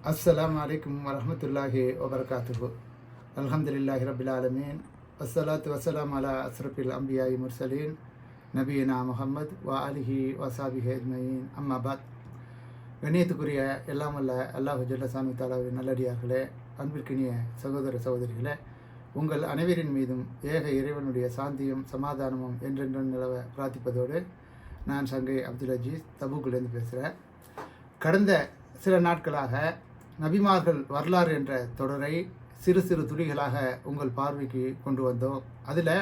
அஸ்லாம் அலைக்கும் வரமத்துல்லாஹி வபரகாத்துஹு அல்ஹம்துலில்லாஹி ரபில் ஆலமீன் வஸ்ஸலாத்து வஸ்ஸலாம் அலா அஸ்ரஃபில் அம்பியாயி முர்சலீன் நபீனா முகமது வ அலிஹி வசாபிஹி அஜ்மயின் அம்மாபாத் கண்ணியத்துக்குரிய எல்லாம் அல்ல அல்லாஹு ஜல்லசாமி தாலாவின் நல்லடியார்களே அன்பிற்கினிய சகோதர சகோதரிகளே உங்கள் அனைவரின் மீதும் ஏக இறைவனுடைய சாந்தியும் சமாதானமும் என்றென்றும் நிலவ பிரார்த்திப்பதோடு நான் சங்கை அப்துல் அஜீஸ் தபூக்குலேருந்து பேசுகிறேன் கடந்த சில நாட்களாக நபிமார்கள் வரலாறு என்ற தொடரை சிறு சிறு துளிகளாக உங்கள் பார்வைக்கு கொண்டு வந்தோம். அதில்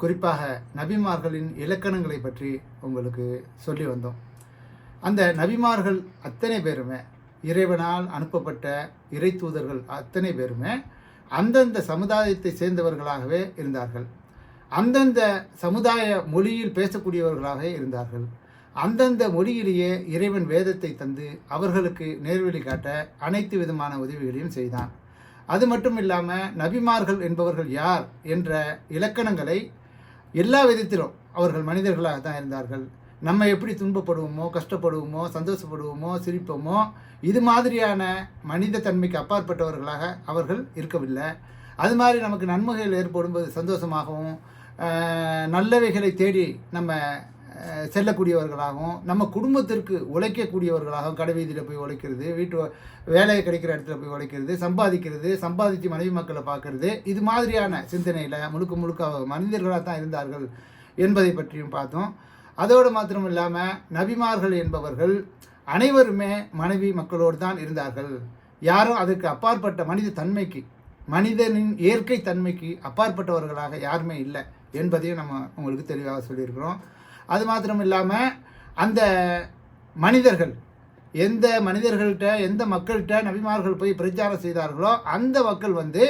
குறிப்பாக நபிமார்களின் இலக்கணங்களை பற்றி உங்களுக்கு சொல்லி வந்தோம். அந்த நபிமார்கள் அத்தனை பேருமே இறைவனால் அனுப்பப்பட்ட இறை தூதர்கள் அத்தனை பேருமே அந்தந்த சமுதாயத்தை சேர்ந்தவர்களாகவே இருந்தார்கள். அந்தந்த சமுதாய மொழியில் பேசக்கூடியவர்களாக இருந்தார்கள். அந்தந்த மொழியிலேயே இறைவன் வேதத்தை தந்து அவர்களுக்கு நேர்வழி காட்ட அனைத்து விதமான உதவிகளையும் செய்தான். அது மட்டும் இல்லாமல் நபிமார்கள் என்பவர்கள் யார் என்ற இலக்கணங்களை எல்லா விதத்திலும் அவர்கள் மனிதர்களாக தான் இருந்தார்கள். நம்ம எப்படி துன்பப்படுவோமோ கஷ்டப்படுவோமோ சந்தோஷப்படுவோமோ சிரிப்போமோ இது மாதிரியான மனித தன்மைக்கு அப்பாற்பட்டவர்களாக அவர்கள் இருக்கவில்லை. அது மாதிரி நமக்கு நன்மைகள் ஏற்படும்போது சந்தோஷமாகவும் நல்லவைகளை தேடி நம்ம செல்லக்கூடியவர்களாகவும் நம்ம குடும்பத்திற்கு உழைக்கக்கூடியவர்களாகவும் கடை வீதியில் போய் உழைக்கிறது வீட்டு வேலையை கிடைக்கிற இடத்துல போய் உழைக்கிறது சம்பாதிக்கிறது சம்பாதித்து மனைவி மக்களை பார்க்கறது இது மாதிரியான சிந்தனையில் முழுக்க முழுக்க மனிதர்களாக தான் இருந்தார்கள் என்பதை பற்றியும் பார்த்தோம். அதோடு மாத்திரம் இல்லாமல் நபிமார்கள் என்பவர்கள் அனைவருமே மனைவி மக்களோடு தான் இருந்தார்கள். யாரும் அதற்கு அப்பாற்பட்ட மனித தன்மைக்கு மனிதனின் இயற்கை தன்மைக்கு அப்பாற்பட்டவர்களாக யாருமே இல்லை என்பதையும் நம்ம உங்களுக்கு தெளிவாக சொல்லியிருக்கிறோம். அது மாத்திரம் இல்லாமல் அந்த மனிதர்கள் எந்த மனிதர்கள்ட்ட எந்த மக்கள்கிட்ட நபிமார்கள் போய் பிரச்சாரம் செய்தார்களோ அந்த மக்கள் வந்து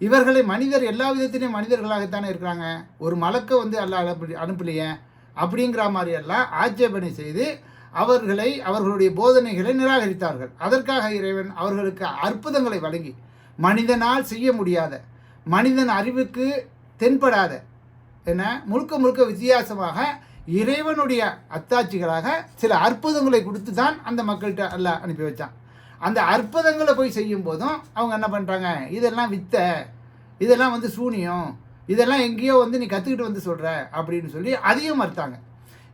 இவர்களை மனிதர் எல்லா விதத்திலையும் மனிதர்களாகத்தானே இருக்கிறாங்க. ஒரு மலக்க வந்து அல்ல அனுப்பி அனுப்பலையே அப்படிங்கிற மாதிரியெல்லாம் ஆட்சேபனை செய்து அவர்களை அவர்களுடைய போதனைகளை நிராகரித்தார்கள். அதற்காக இறைவன் அவர்களுக்கு அற்புதங்களை வழங்கி மனிதனால் செய்ய முடியாத மனிதன் அறிவுக்கு தென்படாத என முழுக்க முழுக்க வித்தியாசமாக இறைவனுடைய அத்தாட்சிகளாக சில அற்புதங்களை கொடுத்து தான் அந்த மக்கள்கிட்ட எல்லாம் அனுப்பி வச்சான். அந்த அற்புதங்களை போய் செய்யும் போதும் அவங்க என்ன பண்ணுறாங்க இதெல்லாம் வித்த இதெல்லாம் வந்து சூனியம் இதெல்லாம் எங்கேயோ வந்து நீ கற்றுக்கிட்டு வந்து சொல்கிற அப்படின்னு சொல்லி அதையும் மறுத்தாங்க.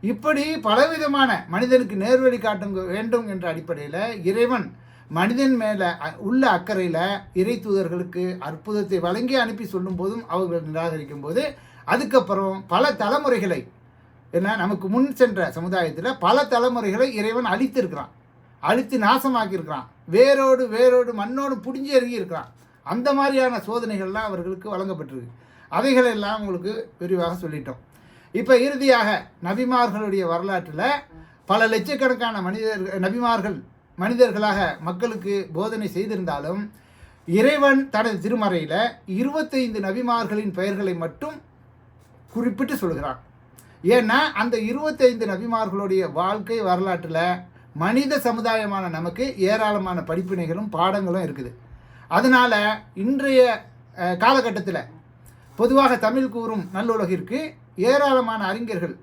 இப்படி பலவிதமான மனிதனுக்கு நேர்வழி காட்டும் வேண்டும் என்ற அடிப்படையில் இறைவன் மனிதன் மேலே உள்ள அக்கறையில் இறை தூதர்களுக்கு அற்புதத்தை வழங்கி அனுப்பி சொல்லும் போதும் அவர்கள் நிராகரிக்கும் போது அதுக்கப்புறம் பல தலைமுறைகளை ஏன்னா நமக்கு முன் சென்ற சமுதாயத்தில் பல தலைமுறைகளை இறைவன் அழித்திருக்கிறான். அழித்து நாசமாக்கியிருக்கிறான். வேரோடு வேரோடு மண்ணோடு புடிஞ்சு இறங்கி இருக்கிறான் அந்த மாதிரியான சோதனைகள்லாம் அவர்களுக்கு வழங்கப்பட்டிருக்கு. அவைகளெல்லாம் உங்களுக்கு விரிவாக சொல்லிட்டோம். இப்போ இறுதியாக நபிமார்களுடைய வரலாற்றில் பல லட்சக்கணக்கான மனிதர்கள் நபிமார்கள் மனிதர்களாக மக்களுக்கு போதனை செய்திருந்தாலும் இறைவன் தனது திருமறையில் இருபத்தைந்து நபிமார்களின் பெயர்களை மட்டும் குறிப்பிட்டு சொல்கிறான். ஏன்னா அந்த இருபத்தைந்து நபிமார்களுடைய வாழ்க்கை வரலாற்றில் மனித சமுதாயமான நமக்கு ஏராளமான படிப்பினைகளும் பாடங்களும் இருக்குது. அதனால் இன்றைய காலகட்டத்தில் பொதுவாக தமிழ் கூறும் நல்லுலகிற்கு ஏராளமான அறிஞர்கள்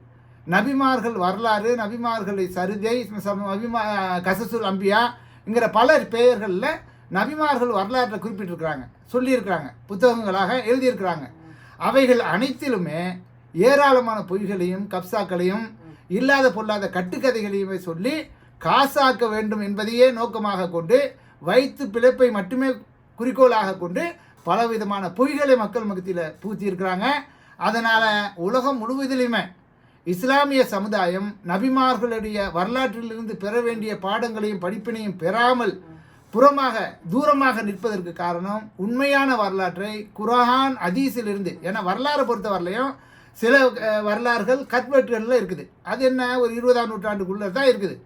நபிமார்கள் வரலாறு நபிமார்களை சருதை சம- நபிமா கசசுல் அம்பியாங்கிற பல பெயர்களில் நபிமார்கள் வரலாற்றை குறிப்பிட்டிருக்கிறாங்க சொல்லியிருக்கிறாங்க புத்தகங்களாக எழுதியிருக்கிறாங்க. அவைகள் அனைத்திலுமே ஏராளமான பொய்களையும் கப்சாக்களையும் இல்லாத பொல்லாத கட்டுக்கதைகளையுமே சொல்லி காசாக்க வேண்டும் என்பதையே நோக்கமாக கொண்டு வைத்து பிழைப்பை மட்டுமே குறிக்கோளாக கொண்டு பலவிதமான பொய்களை மக்கள் மத்தியில் பூத்தியிருக்கிறாங்க அதனால் உலகம் முழுவதிலுமே இஸ்லாமிய சமுதாயம் நபிமார்களுடைய வரலாற்றிலிருந்து பெற வேண்டிய பாடங்களையும் படிப்பினையும் பெறாமல் புறமாக தூரமாக நிற்பதற்கு காரணம் உண்மையான வரலாற்றை குர்ஆன் அதீஸிலிருந்து ஏன்னா வரலாறை பொறுத்தவரையிலையும் சில வரலாறுகள் கட்வெட்டுகளில் இருக்குது. அது என்ன? ஒரு இருபதாம் நூற்றாண்டுக்குள்ளே தான் இருக்குது.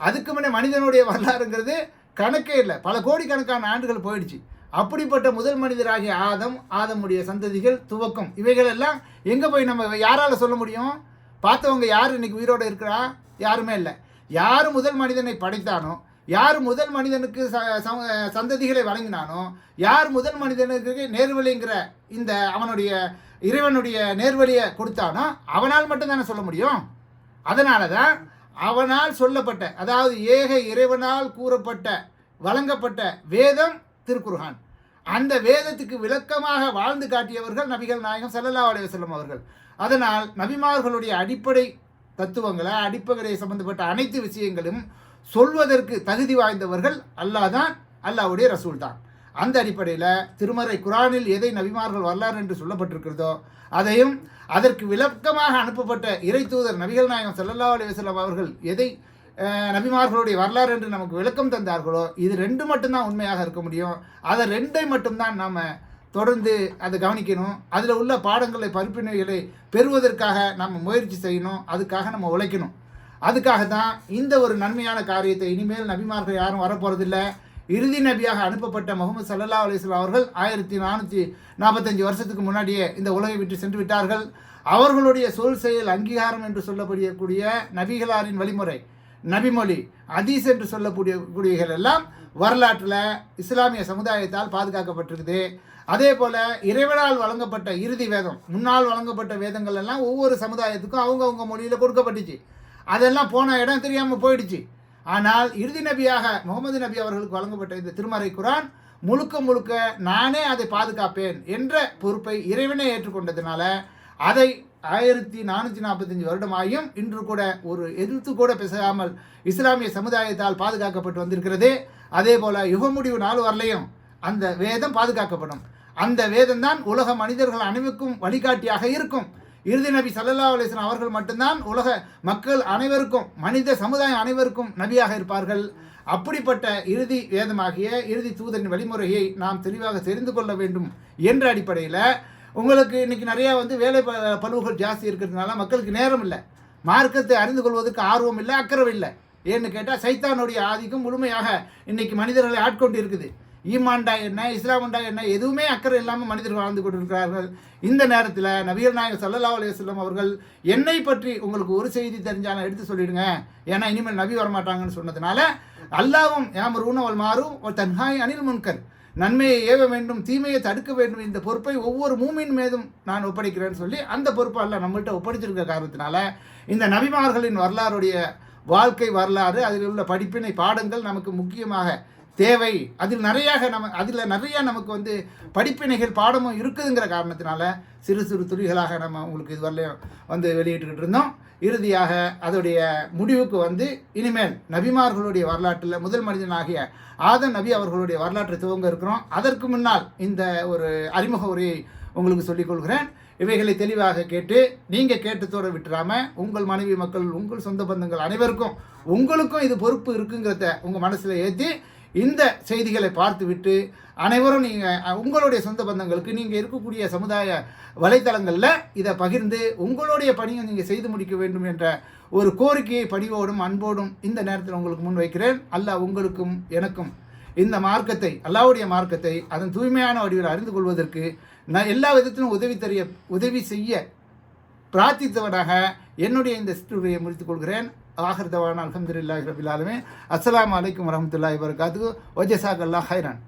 அதுக்கு முன்னே மனிதனுடைய வரலாறுங்கிறது கணக்கே இல்லை. பல கோடிக்கணக்கான ஆண்டுகள் போயிடுச்சு. அப்படிப்பட்ட முதல் மனிதராகிய ஆதம் ஆதமுடைய சந்ததிகள் துவக்கம் இவைகள் எல்லாம் எங்கே போய் நம்ம யாரால் சொல்ல முடியும்? பார்த்தவங்க யார் இன்னைக்கு உயிரோடு இருக்கிறா? யாருமே இல்லை. யார் முதல் மனிதனை படைத்தானோ யார் முதல் மனிதனுக்கு ச- சம- சந்ததிகளை வழங்கினானோ யார் முதல் மனிதனுக்கு நேர்வழிங்கிற இந்த அவனுடைய இறைவனுடைய நேர்வழியை கொடுத்தானோ அவனால் மட்டும்தானே சொல்ல முடியும்? அதனால தான் அவனால் சொல்லப்பட்ட அதாவது ஏக இறைவனால் கூறப்பட்ட வழங்கப்பட்ட வேதம் திருக்குர்ஹான் அந்த வேதத்துக்கு விளக்கமாக வாழ்ந்து காட்டியவர்கள் நபிகள் நாயகம் செல்லல்லா அலைஹி அவர்கள். அதனால் நபிமார்களுடைய அடிப்படை தத்துவங்களை அடிப்படை சம்பந்தப்பட்ட அனைத்து விஷயங்களும் சொல்வதற்கு தகுதி வாய்ந்தவர்கள் அல்லாஹ் தான் அல்லாஹ்வுடைய ரசூல் தான் அந்த அடிப்படையில் திருமறை குரானில் எதை நபிமார்கள் வரலாறு என்று சொல்லப்பட்டிருக்கிறதோ அதையும் அதற்கு விளக்கமாக அனுப்பப்பட்ட இறை தூதர் நபிகள் நாயகம் சல்லல்லா அலைஹி அவர்கள் எதை நபிமார்களுடைய வரலாறு என்று நமக்கு விளக்கம் தந்தார்களோ இது ரெண்டு மட்டும்தான் உண்மையாக இருக்க முடியும். அதை ரெண்டை மட்டும்தான் நாம் தொடர்ந்து அதை கவனிக்கணும். அதில் உள்ள பாடங்களை பருப்பினைகளை பெறுவதற்காக நம்ம முயற்சி செய்யணும். அதுக்காக நம்ம உழைக்கணும். அதுக்காக தான் இந்த ஒரு நன்மையான காரியத்தை இனிமேல் நபிமார்கள் யாரும் வரப்போகிறதில்ல இறுதி நபியாக அனுப்பப்பட்ட முகமது சல்லா அலிஸ்லாம் அவர்கள் ஆயிரத்தி நானூற்றி நாற்பத்தஞ்சு வருஷத்துக்கு முன்னாடியே இந்த உலகை விட்டு சென்று விட்டார்கள். அவர்களுடைய சொல் செயல் அங்கீகாரம் என்று சொல்லப்படக்கூடிய நபிகளாரின் வழிமுறை நபிமொழி அதீஸ் என்று சொல்லக்கூடிய கூடியகள் எல்லாம் வரலாற்றில் இஸ்லாமிய சமுதாயத்தால் பாதுகாக்கப்பட்டிருக்குது. அதே போல் இறைவனால் வழங்கப்பட்ட இறுதி வேதம் முன்னால் வழங்கப்பட்ட வேதங்கள் எல்லாம் ஒவ்வொரு சமுதாயத்துக்கும் அவங்கவுங்க மொழியில் கொடுக்கப்பட்டுச்சு. அதெல்லாம் போன இடம் தெரியாமல் போயிடுச்சு. ஆனால் இறுதி நபியாக முகமது நபி அவர்களுக்கு வழங்கப்பட்ட இந்த திருமறை குரான் முழுக்க முழுக்க நானே அதை பாதுகாப்பேன் என்ற பொறுப்பை இறைவனே ஏற்றுக்கொண்டதுனால அதை ஆயிரத்தி நானூற்றி நாற்பத்தஞ்சு வருடமாயும் இன்று கூட ஒரு எதிர்த்து கூட பேசாமல் இஸ்லாமிய சமுதாயத்தால் பாதுகாக்கப்பட்டு வந்திருக்கிறது. அதே போல் யுக முடிவு நாள் வரலையும் அந்த வேதம் பாதுகாக்கப்படும். அந்த வேதம் தான் உலக மனிதர்கள் அனைவருக்கும் வழிகாட்டியாக இருக்கும். இறுதி நபி சல்லா அலிஸ்லாம் அவர்கள் மட்டும்தான் உலக மக்கள் அனைவருக்கும் மனித சமுதாயம் அனைவருக்கும் நபியாக இருப்பார்கள். அப்படிப்பட்ட இறுதி வேதமாகிய இறுதி தூதரின் வழிமுறையை நாம் தெளிவாக தெரிந்து கொள்ள வேண்டும் என்ற அடிப்படையில் உங்களுக்கு இன்னைக்கு நிறையா வந்து வேலை ப- பளுவுகள் ஜாஸ்தி இருக்கிறதுனால மக்களுக்கு நேரம் இல்லை. மார்க்கத்தை அறிந்து கொள்வதற்கு ஆர்வம் இல்லை அக்கறை இல்லை. ஏன்னு கேட்டால் சைத்தானுடைய ஆதிக்கம் முழுமையாக இன்னைக்கு மனிதர்களை ஆட்கொண்டு இருக்குது ஈமான்டா என்ன இஸ்லாமண்டா என்ன எதுவுமே அக்கறை இல்லாமல் மனிதர்கள் வாழ்ந்து கொண்டிருக்கிறார்கள். இந்த நேரத்தில் நபிகள் நாயகர் சல்லா அலையம் அவர்கள் என்னை பற்றி உங்களுக்கு ஒரு செய்தி தெரிஞ்சாலும் எடுத்து சொல்லிடுங்க. ஏன்னா இனிமேல் நபி வரமாட்டாங்கன்னு சொன்னதுனால அல்லாவும் யாமர் அவள் மாறும் ஒரு தன்ஹாய் அனில் முன்கர். நன்மையை ஏவ வேண்டும் தீமையை தடுக்க வேண்டும் இந்த பொறுப்பை ஒவ்வொரு மூமின் மீதும் நான் ஒப்படைக்கிறேன்னு சொல்லி அந்த பொறுப்பை அல்ல நம்மள்கிட்ட ஒப்படைச்சிருக்க காரணத்தினால இந்த நபிமார்களின் வரலாறுடைய வாழ்க்கை வரலாறு அதில் உள்ள படிப்பினை பாடங்கள் நமக்கு முக்கியமாக தேவை. அதில் நிறையாக நம்ம அதில் நிறையா நமக்கு வந்து படிப்பினைகள் பாடமும் இருக்குதுங்கிற காரணத்தினால சிறு சிறு துளிகளாக நம்ம உங்களுக்கு இதுவரையிலும் வந்து வெளியிட்டுக்கிட்டு இருந்தோம். இறுதியாக அதோடைய முடிவுக்கு வந்து இனிமேல் நபிமார்களுடைய வரலாற்றில் முதல் மனிதனாகிய ஆதம் நபி அவர்களுடைய வரலாற்றை துவங்க இருக்கிறோம். அதற்கு முன்னால் இந்த ஒரு அறிமுக உரையை உங்களுக்கு சொல்லிக் கொள்கிறேன். இவைகளை தெளிவாக கேட்டு நீங்கள் கேட்டத்தோடு விட்டுறாமல் உங்கள் மனைவி மக்கள் உங்கள் சொந்த பந்தங்கள் அனைவருக்கும் உங்களுக்கும் இது பொறுப்பு இருக்குங்கிறத உங்கள் மனசில் ஏற்றி இந்த செய்திகளை பார்த்துவிட்டு அனைவரும் நீங்கள் உங்களுடைய சொந்த பந்தங்களுக்கு நீங்கள் இருக்கக்கூடிய சமுதாய வலைத்தளங்களில் இதை பகிர்ந்து உங்களுடைய பணியை நீங்கள் செய்து முடிக்க வேண்டும் என்ற ஒரு கோரிக்கையை பணிவோடும் அன்போடும் இந்த நேரத்தில் உங்களுக்கு முன் வைக்கிறேன். அல்ல உங்களுக்கும் எனக்கும் இந்த மார்க்கத்தை அல்லாவுடைய மார்க்கத்தை அதன் தூய்மையான வடிவில் அறிந்து கொள்வதற்கு நான் எல்லா விதத்திலும் உதவி தெரிய உதவி செய்ய பிரார்த்தித்தவனாக என்னுடைய இந்த சிற்றுரையை முடித்துக் கொள்கிறேன். ஆஹிர் தவான் அலமதுல்லாஹி ரபில் ஆலமே அஸ்ஸலாமு அலைக்கும் வரமத்துல்லாஹி வரகாத்து ஒஜசாக் அல்லாஹ் ஹைரான்